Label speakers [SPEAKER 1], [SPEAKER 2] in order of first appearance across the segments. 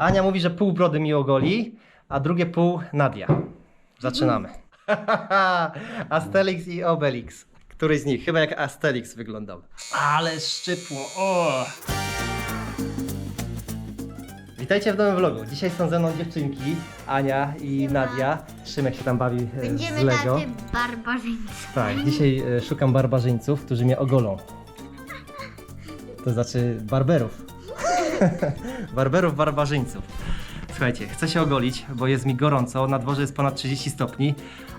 [SPEAKER 1] Ania mówi, że pół brody mi ogoli, a drugie pół Nadia. Zaczynamy. Asterix i Obelix. Któryś z nich? Chyba jak Asterix wyglądał. Ale szczypło. O! Witajcie w nowym vlogu. Dzisiaj są ze mną dziewczynki, Ania i Nadia. Szymek się tam bawi e, z
[SPEAKER 2] Będziemy
[SPEAKER 1] Lego.
[SPEAKER 2] tacy barbarzyńcy.
[SPEAKER 1] Tak, dzisiaj e, szukam barbarzyńców, którzy mnie ogolą. To znaczy barberów. barberów, barbarzyńców. Słuchajcie, chcę się ogolić, bo jest mi gorąco, na dworze jest ponad 30 stopni,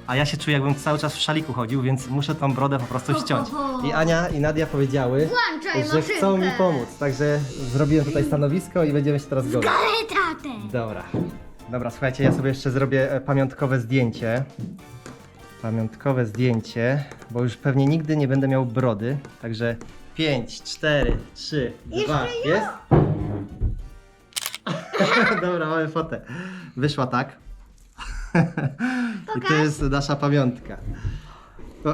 [SPEAKER 1] a ja się czuję jakbym cały czas w szaliku chodził, więc muszę tą brodę po prostu ściąć. I Ania i Nadia powiedziały,
[SPEAKER 2] Włączaj
[SPEAKER 1] że chcą mi
[SPEAKER 2] maszynkę.
[SPEAKER 1] pomóc, także zrobiłem tutaj stanowisko i będziemy się teraz golić.
[SPEAKER 2] Ale tatę!
[SPEAKER 1] Dobra. Dobra, słuchajcie, ja sobie jeszcze zrobię e, pamiątkowe zdjęcie. Pamiątkowe zdjęcie, bo już pewnie nigdy nie będę miał brody. Także 5, 4, 3, 2. Jest? Dobra, mamy fotę. Wyszła tak. I to jest nasza pamiątka.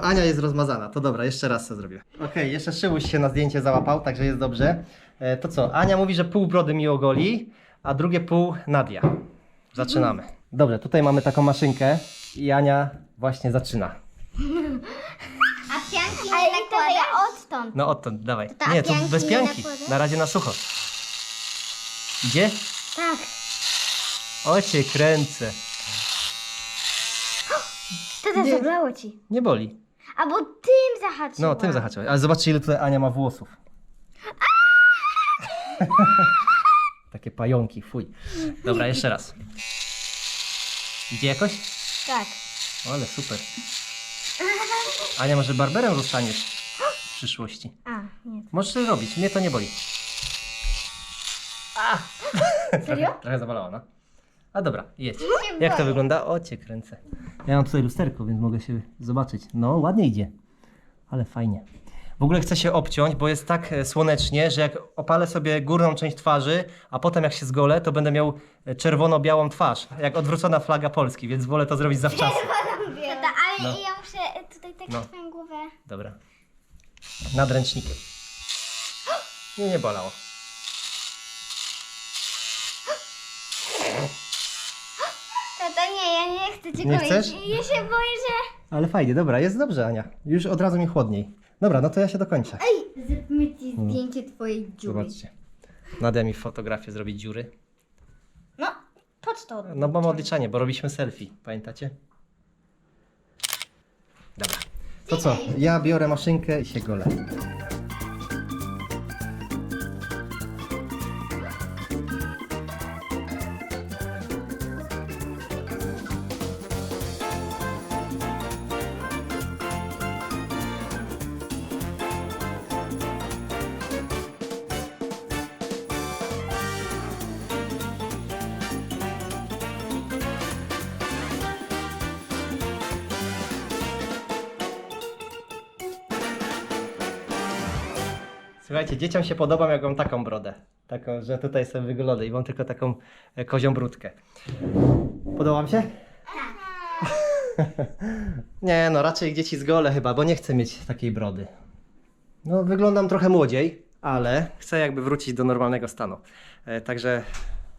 [SPEAKER 1] Ania jest rozmazana. To dobra, jeszcze raz to zrobię. Okej, jeszcze Szymuś się na zdjęcie załapał, także jest dobrze. E, to co? Ania mówi, że pół brody mi ogoli, a drugie pół Nadia. Zaczynamy. Dobrze, tutaj mamy taką maszynkę i Ania właśnie zaczyna.
[SPEAKER 2] A pianki Ale nie nakładasz? ja odtąd.
[SPEAKER 1] No odtąd, dawaj.
[SPEAKER 2] To
[SPEAKER 1] Nie, to
[SPEAKER 2] pianki
[SPEAKER 1] bez pianki. Na razie na sucho. Idzie?
[SPEAKER 2] Tak.
[SPEAKER 1] O cię kręcę.
[SPEAKER 2] Tata
[SPEAKER 1] Nie.
[SPEAKER 2] zablało ci.
[SPEAKER 1] Nie boli.
[SPEAKER 2] Albo tym zahaczyła.
[SPEAKER 1] No, tym zahaczyłeś. Ale zobaczcie, ile tutaj Ania ma włosów. Takie pająki, fuj. Dobra, jeszcze raz. Idzie jakoś?
[SPEAKER 2] Tak.
[SPEAKER 1] O, ale super. Ania, może barberem zostaniesz przyszłości.
[SPEAKER 2] A, nie.
[SPEAKER 1] Możesz to robić, mnie to nie boli. A!
[SPEAKER 2] Serio?
[SPEAKER 1] Trochę, trochę zabolało, no. A dobra, jedź. Jak to wygląda? O, cię kręcę. Ja mam tutaj lusterko, więc mogę się zobaczyć. No, ładnie idzie. Ale fajnie. W ogóle chcę się obciąć, bo jest tak e, słonecznie, że jak opalę sobie górną część twarzy, a potem jak się zgolę, to będę miał e, czerwono-białą twarz, jak odwrócona flaga Polski, więc wolę to zrobić zawczasu.
[SPEAKER 2] Tata, ale
[SPEAKER 1] No.
[SPEAKER 2] ja muszę tutaj tak
[SPEAKER 1] No.
[SPEAKER 2] twoją głowę.
[SPEAKER 1] Dobra. Nadręcznikiem. Nie, nie bolało.
[SPEAKER 2] Tata, nie, ja nie chcę cię
[SPEAKER 1] Nie chcesz?
[SPEAKER 2] Ja się boję, że...
[SPEAKER 1] Ale fajnie, dobra, jest dobrze, Ania. Już od razu mi chłodniej. Dobra, no to ja się dokończę.
[SPEAKER 2] Ej, zróbmy ci zdjęcie twojej dziury.
[SPEAKER 1] Zobaczcie. Nadia mi fotografię zrobić dziury.
[SPEAKER 2] No, to.
[SPEAKER 1] No bo mam odliczanie, bo robiliśmy selfie, pamiętacie? To co? Ja biorę maszynkę i się golę. Słuchajcie, dzieciom się podoba, jak mam taką brodę. Taką, że tutaj sobie wygolony i mam tylko taką e, kozią brudkę. Podoba mi się? nie, no raczej dzieci z gole chyba, bo nie chcę mieć takiej brody. No, wyglądam trochę młodziej, ale chcę jakby wrócić do normalnego stanu. E, także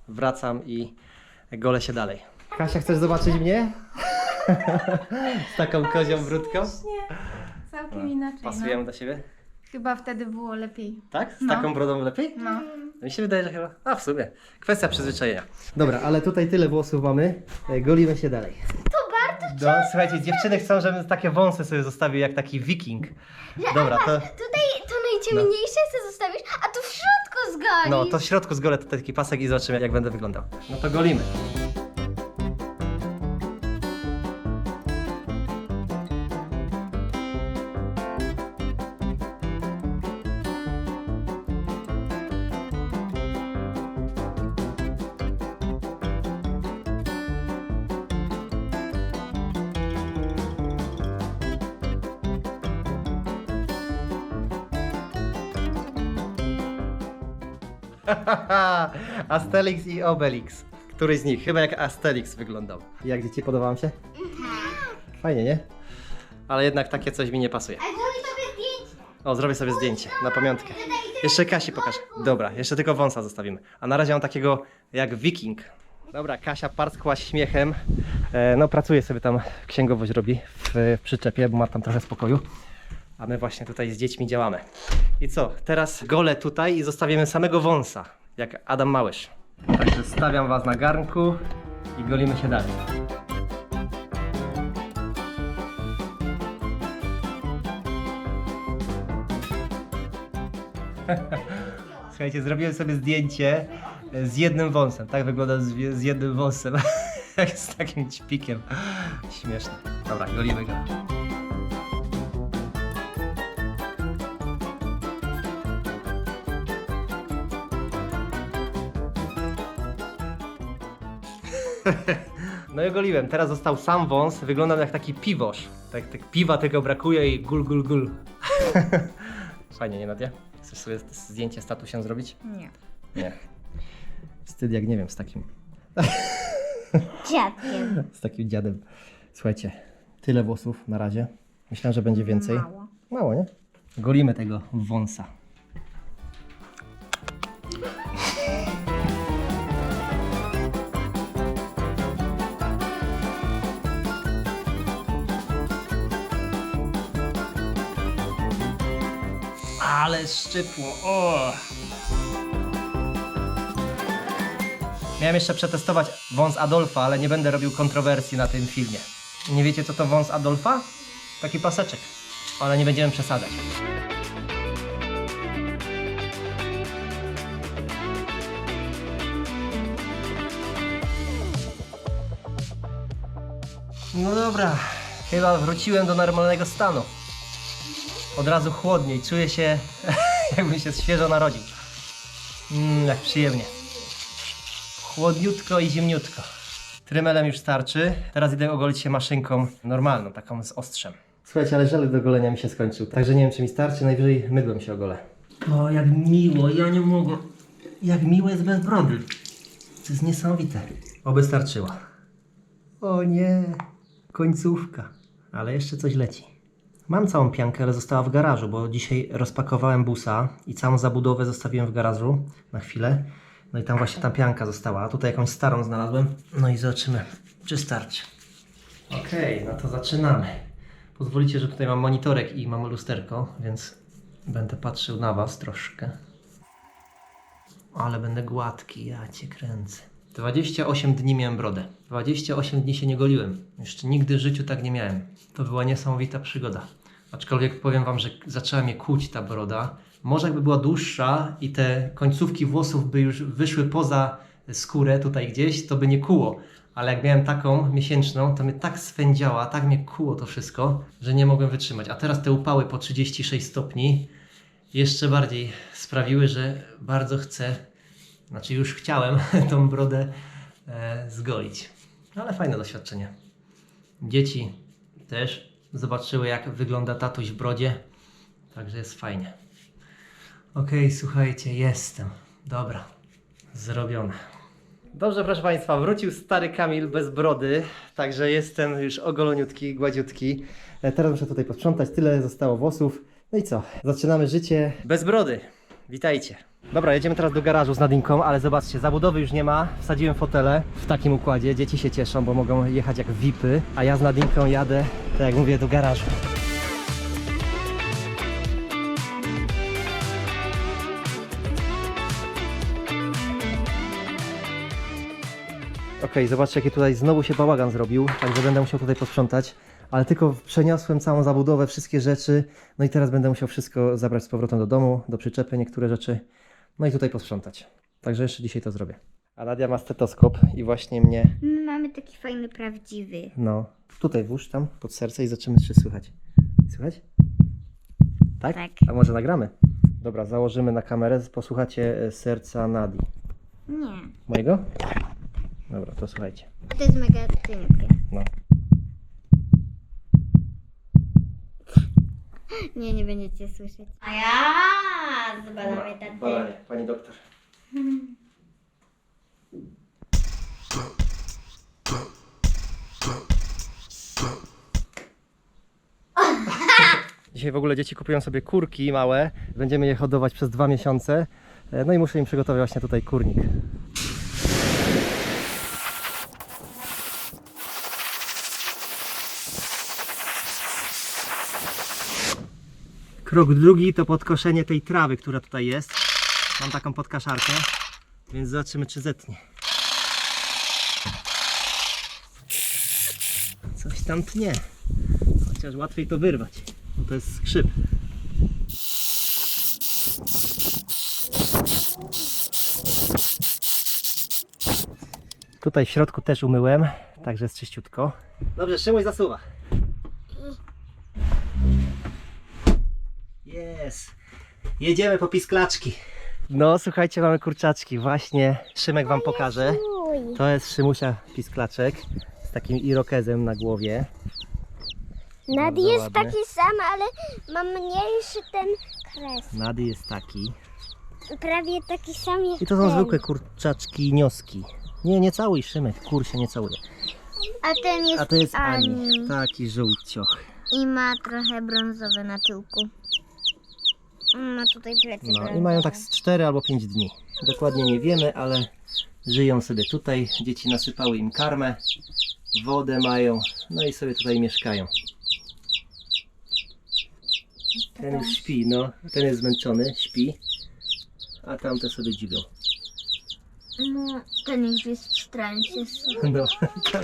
[SPEAKER 1] wracam i golę się dalej. Kasia, chcesz zobaczyć mnie? z taką kozią brudką?
[SPEAKER 3] Nie, całkiem inaczej.
[SPEAKER 1] Pasujemy
[SPEAKER 3] No.
[SPEAKER 1] do siebie?
[SPEAKER 3] Chyba wtedy było lepiej.
[SPEAKER 1] Tak? Z
[SPEAKER 3] No.
[SPEAKER 1] taką brodą lepiej?
[SPEAKER 3] No.
[SPEAKER 1] Mi się wydaje, że chyba. A w sumie. Kwestia przyzwyczajenia. Dobra, ale tutaj tyle włosów mamy. E, Golimy się dalej.
[SPEAKER 2] To bardzo
[SPEAKER 1] No, słuchajcie, dziewczyny chcą, żebym takie wąsy sobie zostawił jak taki wiking. Dobra, to.
[SPEAKER 2] Tutaj to najciemniejsze chcę zostawić, a tu w środku zgolisz.
[SPEAKER 1] No, to w środku zgolę tutaj taki pasek i zobaczymy, jak będę wyglądał. No to golimy. Asterix i Obelix. Któryś z nich? Chyba jak Asterix wyglądał. Jak dzieci podoba wam się? Fajnie, nie? Ale jednak takie coś mi nie pasuje.
[SPEAKER 2] Ale zrobię sobie zdjęcie.
[SPEAKER 1] O, zrobię sobie zdjęcie na pamiątkę. Jeszcze Kasi pokaż. Dobra, jeszcze tylko wąsa zostawimy. A na razie mam takiego jak wiking. Dobra, Kasia parskła śmiechem. E, no pracuje sobie tam, księgowość robi w, w przyczepie, bo ma tam trochę spokoju. A my właśnie tutaj z dziećmi działamy. I co? Teraz gole tutaj i zostawimy samego wąsa, jak Adam Małysz. Także stawiam was na garnku i golimy się dalej. Słuchajcie, zrobiłem sobie zdjęcie e, z jednym wąsem. Tak wygląda z, z jednym wąsem. Z takim ćpikiem. Śmieszne. Dobra, golimy go. No i ogoliłem. Teraz został sam wąs. Wyglądam jak taki piwosz. Tak, tak piwa tylko brakuje i gul, gul, gul. Fajnie, nie Nadia? Chcesz sobie zdjęcie statusem zrobić?
[SPEAKER 3] Nie.
[SPEAKER 1] Nie. Wstyd jak nie wiem, z takim,
[SPEAKER 2] Dziadkiem.
[SPEAKER 1] z takim dziadem. Słuchajcie, tyle włosów na razie. Myślałem, że będzie więcej.
[SPEAKER 3] Mało.
[SPEAKER 1] Mało, nie? Golimy tego wąsa. Ale szczypło. O! Miałem jeszcze przetestować wąs Adolfa, ale nie będę robił kontrowersji na tym filmie. Nie wiecie co to wąs Adolfa? Taki paseczek. Ale nie będziemy przesadzać. No dobra, chyba wróciłem do normalnego stanu. Od razu chłodniej, czuję się jakbym się świeżo narodził. Mmm, jak przyjemnie. Chłodniutko i zimniutko. Trymelem już starczy. Teraz idę ogolić się maszynką normalną, taką z ostrzem. Słuchajcie, ale żel do golenia mi się skończył. Także nie wiem, czy mi starczy. Najwyżej mydłem się ogolę. O, jak miło. Ja nie mogę. Jak miło jest bez brody. To jest niesamowite. Oby starczyła. O nie. Końcówka. Ale jeszcze coś leci. Mam całą piankę, ale została w garażu, bo dzisiaj rozpakowałem busa i całą zabudowę zostawiłem w garażu na chwilę. No i tam właśnie ta pianka została, a tutaj jakąś starą znalazłem. No i zobaczymy, czy starczy. Okej, no to zaczynamy. Pozwolicie, że tutaj mam monitorek i mam lusterko, więc będę patrzył na Was troszkę. Ale będę gładki, ja Cię kręcę. 28 dni miałem brodę. 28 dni się nie goliłem. Jeszcze nigdy w życiu tak nie miałem. To była niesamowita przygoda. Aczkolwiek powiem Wam, że zaczęła mnie kłuć ta broda. Może jakby była dłuższa i te końcówki włosów by już wyszły poza skórę tutaj gdzieś, to by nie kuło. Ale jak miałem taką miesięczną, to mnie tak swędziała, tak mnie kuło to wszystko, że nie mogłem wytrzymać. A teraz te upały po 36 stopni jeszcze bardziej sprawiły, że bardzo chcę, znaczy już chciałem tą brodę e, zgolić. Ale fajne doświadczenie. Dzieci też zobaczyły, jak wygląda tatuś w brodzie, także jest fajnie. Okej, słuchajcie, jestem. Dobra, zrobione. Dobrze, proszę Państwa, wrócił stary Kamil bez brody, także jestem już ogoloniutki, gładziutki. E, Teraz muszę tutaj posprzątać, tyle zostało włosów. No i co? Zaczynamy życie bez brody. Witajcie. Dobra, jedziemy teraz do garażu z Nadinką, ale zobaczcie, zabudowy już nie ma. Wsadziłem fotele w takim układzie. Dzieci się cieszą, bo mogą jechać jak VIPy, a ja z Nadinką jadę, tak jak mówię, do garażu. Okej, zobaczcie jaki tutaj znowu się bałagan zrobił, także będę musiał tutaj posprzątać. Ale tylko przeniosłem całą zabudowę, wszystkie rzeczy, no i teraz będę musiał wszystko zabrać z powrotem do domu, do przyczepy, niektóre rzeczy, no i tutaj posprzątać. Także jeszcze dzisiaj to zrobię. A Nadia ma stetoskop i właśnie mnie,
[SPEAKER 2] My mamy taki fajny, prawdziwy.
[SPEAKER 1] no, tutaj włóż tam pod serce i zobaczymy, czy słychać. Słychać? Tak?
[SPEAKER 2] Tak.
[SPEAKER 1] A może nagramy? Dobra, założymy na kamerę, posłuchacie e, serca Nadi.
[SPEAKER 2] Nie.
[SPEAKER 1] Mojego? Dobra, to słuchajcie.
[SPEAKER 2] To jest mega tynkie.
[SPEAKER 1] No.
[SPEAKER 2] Nie, nie będziecie słyszeć. A ja zbadamy taty.
[SPEAKER 1] Badanie, pani doktor. Dzisiaj w ogóle dzieci kupują sobie kurki małe. Będziemy je hodować przez dwa miesiące. E, no i muszę im przygotować właśnie tutaj kurnik. Krok drugi to podkoszenie tej trawy, która tutaj jest. Mam taką podkaszarkę, więc zobaczymy czy zetnie. Coś tam tnie, chociaż łatwiej to wyrwać to jest skrzyp. Tutaj w środku też umyłem, także jest czyściutko. Dobrze, Szymuś zasuwa. Jest. Jedziemy po pisklaczki. No, słuchajcie, mamy kurczaczki. Właśnie Szymek wam pokaże. To jest Szymusia pisklaczek z takim irokezem na głowie.
[SPEAKER 2] Nad
[SPEAKER 1] Bardzo
[SPEAKER 2] jest
[SPEAKER 1] ładny.
[SPEAKER 2] taki sam, ale ma mniejszy ten kres.
[SPEAKER 1] Nady jest taki.
[SPEAKER 2] Prawie taki sam jak
[SPEAKER 1] I to są
[SPEAKER 2] ten.
[SPEAKER 1] zwykłe kurczaczki nioski. Nie, nie całuj Szymek, kur się nie całuje.
[SPEAKER 2] A ten jest,
[SPEAKER 1] A to jest Ani.
[SPEAKER 2] Ani.
[SPEAKER 1] Taki żółcioch.
[SPEAKER 2] I ma trochę brązowe na tyłku. Ma tutaj plecy
[SPEAKER 1] No
[SPEAKER 2] brązowe.
[SPEAKER 1] i mają tak z 4 albo 5 dni. Dokładnie nie wiemy, ale żyją sobie tutaj. Dzieci nasypały im karmę, wodę mają, no i sobie tutaj mieszkają. Ten już śpi, no. Ten jest zmęczony, śpi. A tamte sobie dziwią.
[SPEAKER 2] No, ten już jest w transie.
[SPEAKER 1] No,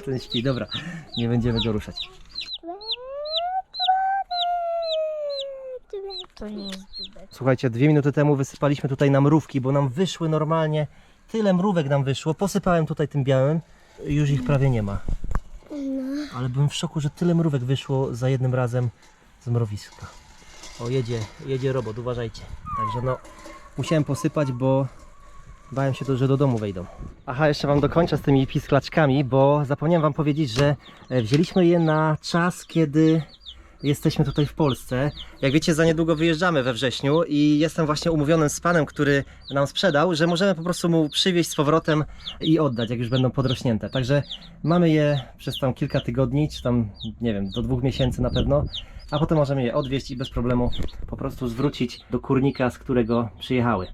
[SPEAKER 1] ten śpi, dobra. Nie będziemy go ruszać.
[SPEAKER 2] To nie jest dziubek.
[SPEAKER 1] Słuchajcie, dwie minuty temu wysypaliśmy tutaj na mrówki, bo nam wyszły normalnie. Tyle mrówek nam wyszło. Posypałem tutaj tym białym. Już ich prawie nie ma. Ale byłem w szoku, że tyle mrówek wyszło za jednym razem z mrowiska. O, jedzie, jedzie robot, uważajcie. Także no, musiałem posypać, bo bałem się że do domu wejdą. Aha, jeszcze Wam dokończę z tymi pisklaczkami, bo zapomniałem Wam powiedzieć, że e, wzięliśmy je na czas, kiedy jesteśmy tutaj w Polsce. Jak wiecie, za niedługo wyjeżdżamy we wrześniu i jestem właśnie umówiony z panem, który nam sprzedał, że możemy po prostu mu przywieźć z powrotem i oddać, jak już będą podrośnięte. Także mamy je przez tam kilka tygodni, czy tam, nie wiem, do dwóch miesięcy na pewno, a potem możemy je odwieźć i bez problemu po prostu zwrócić do kurnika, z którego przyjechały.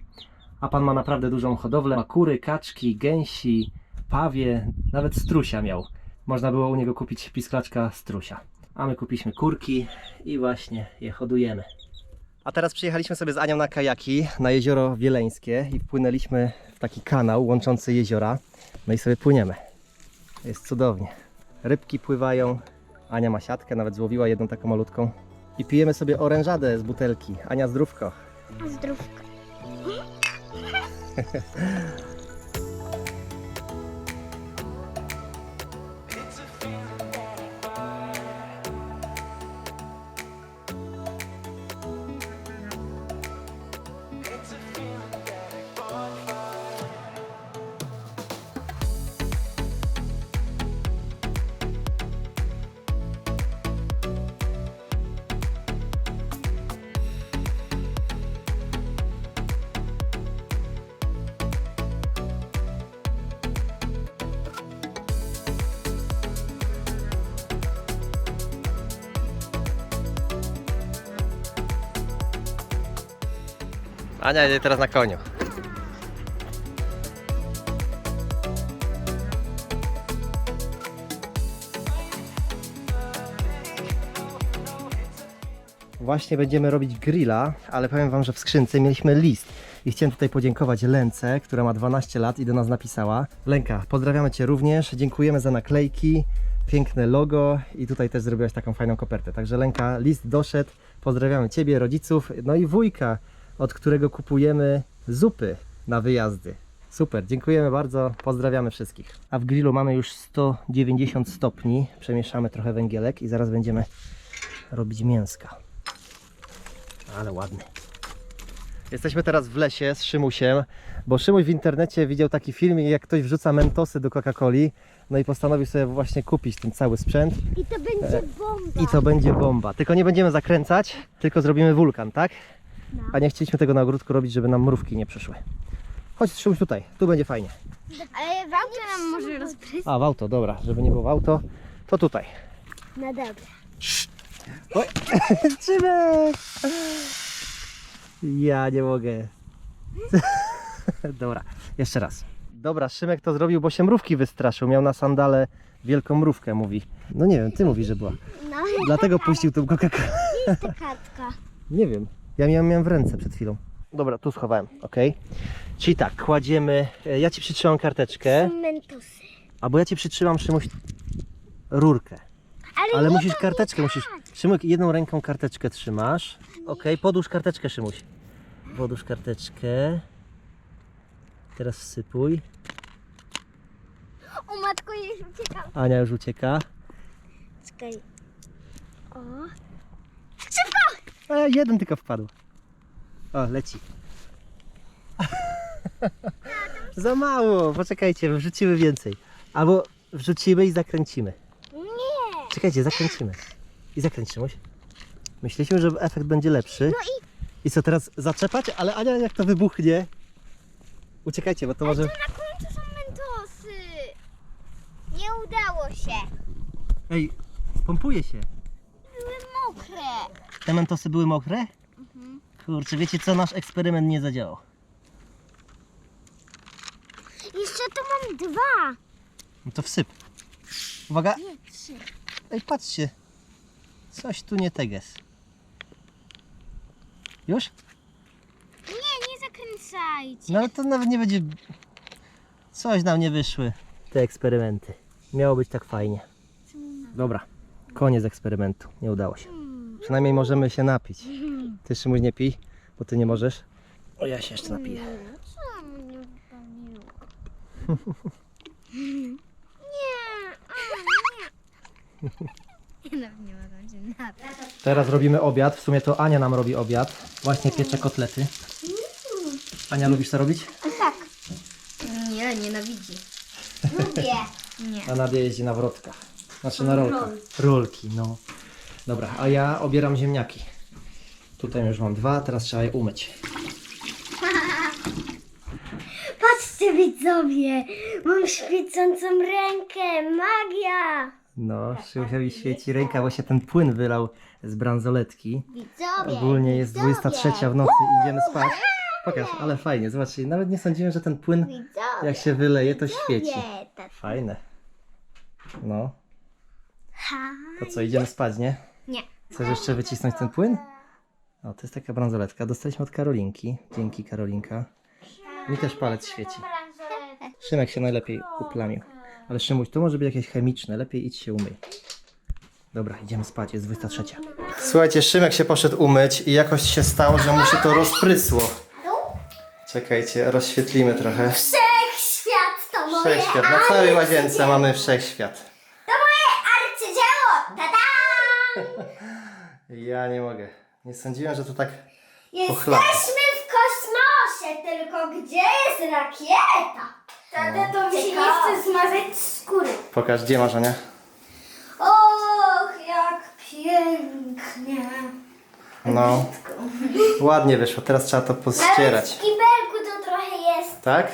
[SPEAKER 1] A pan ma naprawdę dużą hodowlę. Ma kury, kaczki, gęsi, pawie, nawet strusia miał. Można było u niego kupić pisklaczka strusia. A my kupiliśmy kurki i właśnie je hodujemy. A teraz przyjechaliśmy sobie z Anią na kajaki na jezioro Wieleńskie i wpłynęliśmy w taki kanał łączący jeziora. No i sobie płyniemy. Jest cudownie. Rybki pływają. Ania ma siatkę, nawet złowiła jedną taką malutką. I pijemy sobie orężadę z butelki. Ania zdrówko.
[SPEAKER 2] Zdrówka.
[SPEAKER 1] Ania jedzie teraz na koniu. Właśnie będziemy robić grilla, ale powiem Wam, że w skrzynce mieliśmy list. I chciałem tutaj podziękować Lence, która ma 12 lat i do nas napisała. Lenka, pozdrawiamy Cię również, dziękujemy za naklejki, piękne logo i tutaj też zrobiłaś taką fajną kopertę. Także Lenka, list doszedł, pozdrawiamy Ciebie, rodziców, no i wujka, od którego kupujemy zupy na wyjazdy. Super, dziękujemy bardzo, pozdrawiamy wszystkich. A w grillu mamy już 190 stopni, przemieszamy trochę węgielek i zaraz będziemy robić mięska. Ale ładny. Jesteśmy teraz w lesie z Szymusiem, bo Szymuś w internecie widział taki film, jak ktoś wrzuca mentosy do Coca-Coli, no i postanowił sobie właśnie kupić ten cały sprzęt
[SPEAKER 2] I to będzie bomba.
[SPEAKER 1] i to będzie bomba. Tylko nie będziemy zakręcać, tylko zrobimy wulkan, tak?
[SPEAKER 2] No.
[SPEAKER 1] A nie chcieliśmy tego na ogródku robić, żeby nam mrówki nie przyszły. Chodź Szymuś tutaj, tu będzie fajnie.
[SPEAKER 2] Ale w aucie nam może rozpryskać.
[SPEAKER 1] A, w auto, dobra, żeby nie było w auto, to tutaj.
[SPEAKER 2] No dobra.
[SPEAKER 1] Oj, Szymek! Ja nie mogę. Dobra, jeszcze raz. Dobra, Szymek to zrobił, bo się mrówki wystraszył. Miał na sandale wielką mrówkę, mówi. No nie wiem, ty mówisz, że była.
[SPEAKER 2] No
[SPEAKER 1] Dlatego puścił tą Coca-Colę.
[SPEAKER 2] jest ta kaczka.
[SPEAKER 1] Nie wiem, Ja miałem, miałem w ręce przed chwilą. Dobra, tu schowałem, ok. Czyli tak, kładziemy. e, Ja ci przytrzymam karteczkę,
[SPEAKER 2] Mentosy.
[SPEAKER 1] albo ja ci przytrzymam Szymuś rurkę.
[SPEAKER 2] Ale,
[SPEAKER 1] Ale
[SPEAKER 2] nie
[SPEAKER 1] musisz
[SPEAKER 2] to
[SPEAKER 1] karteczkę,
[SPEAKER 2] nie
[SPEAKER 1] musisz.
[SPEAKER 2] tak.
[SPEAKER 1] Szymuś, jedną ręką karteczkę trzymasz. Ok, podłóż karteczkę, Szymuś. Podłóż karteczkę. Teraz wsypuj.
[SPEAKER 2] O matko, już uciekam.
[SPEAKER 1] Ania już ucieka.
[SPEAKER 2] Czekaj. O.
[SPEAKER 1] A jeden tylko wpadł. O, leci. Za mało, poczekajcie, wrzucimy więcej. Albo wrzucimy i zakręcimy.
[SPEAKER 2] Nie.
[SPEAKER 1] Czekajcie, zakręcimy. I zakręcimy. Myśleliśmy, że efekt będzie lepszy.
[SPEAKER 2] No i
[SPEAKER 1] I co teraz zaczepać? Ale Ania jak to wybuchnie. Uciekajcie, bo to może.
[SPEAKER 2] na końcu są mentosy. Nie udało się.
[SPEAKER 1] Ej, pompuje się. Te mentosy były mokre? Kurczę, wiecie co? Nasz eksperyment nie zadziałał.
[SPEAKER 2] Jeszcze tu mam dwa.
[SPEAKER 1] No to wsyp. Uwaga.
[SPEAKER 2] Nie, trzy.
[SPEAKER 1] Ej, patrzcie. Coś tu nie teges. Już?
[SPEAKER 2] Nie, nie zakręcajcie.
[SPEAKER 1] No ale to nawet nie będzie... Coś nam nie wyszły. Te eksperymenty. Miało być tak fajnie. Dobra. Koniec eksperymentu. Nie udało się. Przynajmniej możemy się napić. Ty Szymuś nie pij, bo ty nie możesz. O, ja się jeszcze napiję.
[SPEAKER 2] Co mnie wybawiło? Nie, a, nie. Ja nawet nie mogę się napić.
[SPEAKER 1] Teraz robimy obiad. W sumie to Ania nam robi obiad. Właśnie piecze kotlety. Ania, lubisz to robić?
[SPEAKER 2] Tak. Nie, nienawidzi. Lubię. Nie.
[SPEAKER 1] A Nadia jeździ na wrotkach. Znaczy na rolkach. Rolki, no. Dobra, a ja obieram ziemniaki. Tutaj już mam dwa, teraz trzeba je umyć.
[SPEAKER 2] Patrzcie widzowie, mam świecącą rękę, magia.
[SPEAKER 1] No, Szymusiowi świeci ręka, bo się ten płyn wylał z bransoletki.
[SPEAKER 2] Widzowie.
[SPEAKER 1] Ogólnie jest
[SPEAKER 2] widzowie.
[SPEAKER 1] 23 w nocy i idziemy spać. Pokaż, ale fajnie, zobaczcie, nawet nie sądziłem, że ten płyn
[SPEAKER 2] Widzowie.
[SPEAKER 1] jak się wyleje, to świeci.
[SPEAKER 2] Nie, tak.
[SPEAKER 1] Fajne. No. To co, idziemy spać, nie?
[SPEAKER 2] Nie.
[SPEAKER 1] Chcesz jeszcze wycisnąć ten płyn? O, to jest taka bransoletka. Dostaliśmy od Karolinki. Dzięki Karolinka. Mi też palec świeci. Szymek się najlepiej uplamił. Ale Szymuś, to może być jakieś chemiczne. Lepiej idź się umyj. Dobra, idziemy spać, jest 23. Słuchajcie, Szymek się poszedł umyć i jakoś się stało, że mu się to rozprysło. Czekajcie, rozświetlimy trochę.
[SPEAKER 2] Wszechświat to moje
[SPEAKER 1] Wszechświat. Na całej łazience mamy wszechświat.
[SPEAKER 2] arcydzieło. Tada!
[SPEAKER 1] Ja nie mogę. Nie sądziłem, że to tak
[SPEAKER 2] Jesteśmy w kosmosie, tylko gdzie jest rakieta? Tata, to mi się nie chce zmazać skóry.
[SPEAKER 1] Pokaż, gdzie masz, Ania?
[SPEAKER 2] Och, jak pięknie.
[SPEAKER 1] No. Ładnie wyszło, teraz trzeba to
[SPEAKER 2] Ale
[SPEAKER 1] pościerać.
[SPEAKER 2] w kibelku to trochę jest.
[SPEAKER 1] Tak?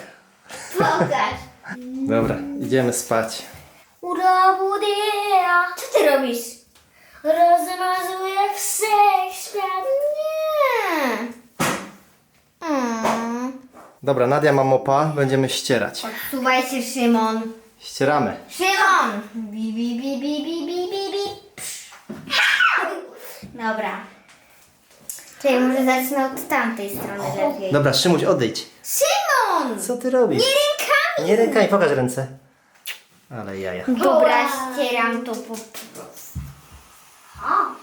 [SPEAKER 2] Pokaż.
[SPEAKER 1] Dobra, idziemy spać.
[SPEAKER 2] Urabudia. Co ty robisz? Rozmazuję wszechświat. Nie. Mm.
[SPEAKER 1] Dobra, Nadia ma mopa, będziemy ścierać.
[SPEAKER 2] Odsuwaj się, Szymon.
[SPEAKER 1] Ścieramy.
[SPEAKER 2] Szymon! Bi, bi, bi, bi, bi, bi, bi, bi. Psz. Dobra. Czyli może zacznę od tamtej strony lepiej.
[SPEAKER 1] Dobra, Szymuś, odejdź.
[SPEAKER 2] Szymon!
[SPEAKER 1] Co ty robisz?
[SPEAKER 2] Nie rękami!
[SPEAKER 1] Nie rękami, pokaż ręce. Ale jaja.
[SPEAKER 2] Dobra, ścieram to po prostu. O!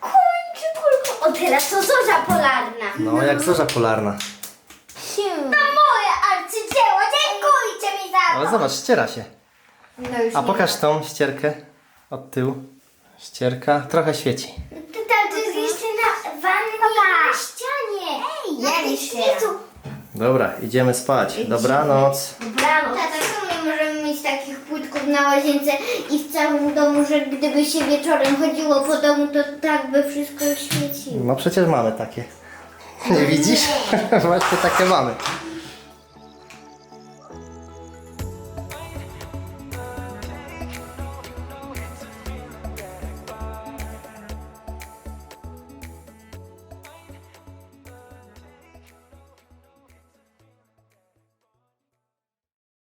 [SPEAKER 2] Kończy kulko. O, teraz to zorza polarna.
[SPEAKER 1] No, jak zorza polarna.
[SPEAKER 2] To moje arcydzieło. Dziękujcie mi za
[SPEAKER 1] Ale
[SPEAKER 2] to.
[SPEAKER 1] zobacz, ściera się.
[SPEAKER 2] No już
[SPEAKER 1] A
[SPEAKER 2] nie
[SPEAKER 1] pokaż tą ścierkę od tyłu. Ścierka trochę świeci.
[SPEAKER 2] Tutaj to jest jeszcze na wannie na ścianie. Ej, ja nie świecą.
[SPEAKER 1] Dobra, idziemy spać. Dobranoc.
[SPEAKER 2] Dobranoc. Tata, czemu nie możemy mieć takich płytków na łazience i w całym domu, że gdyby się wieczorem chodziło po domu, to tak by wszystko świeciło.
[SPEAKER 1] No przecież mamy takie. Nie widzisz? Właśnie takie mamy.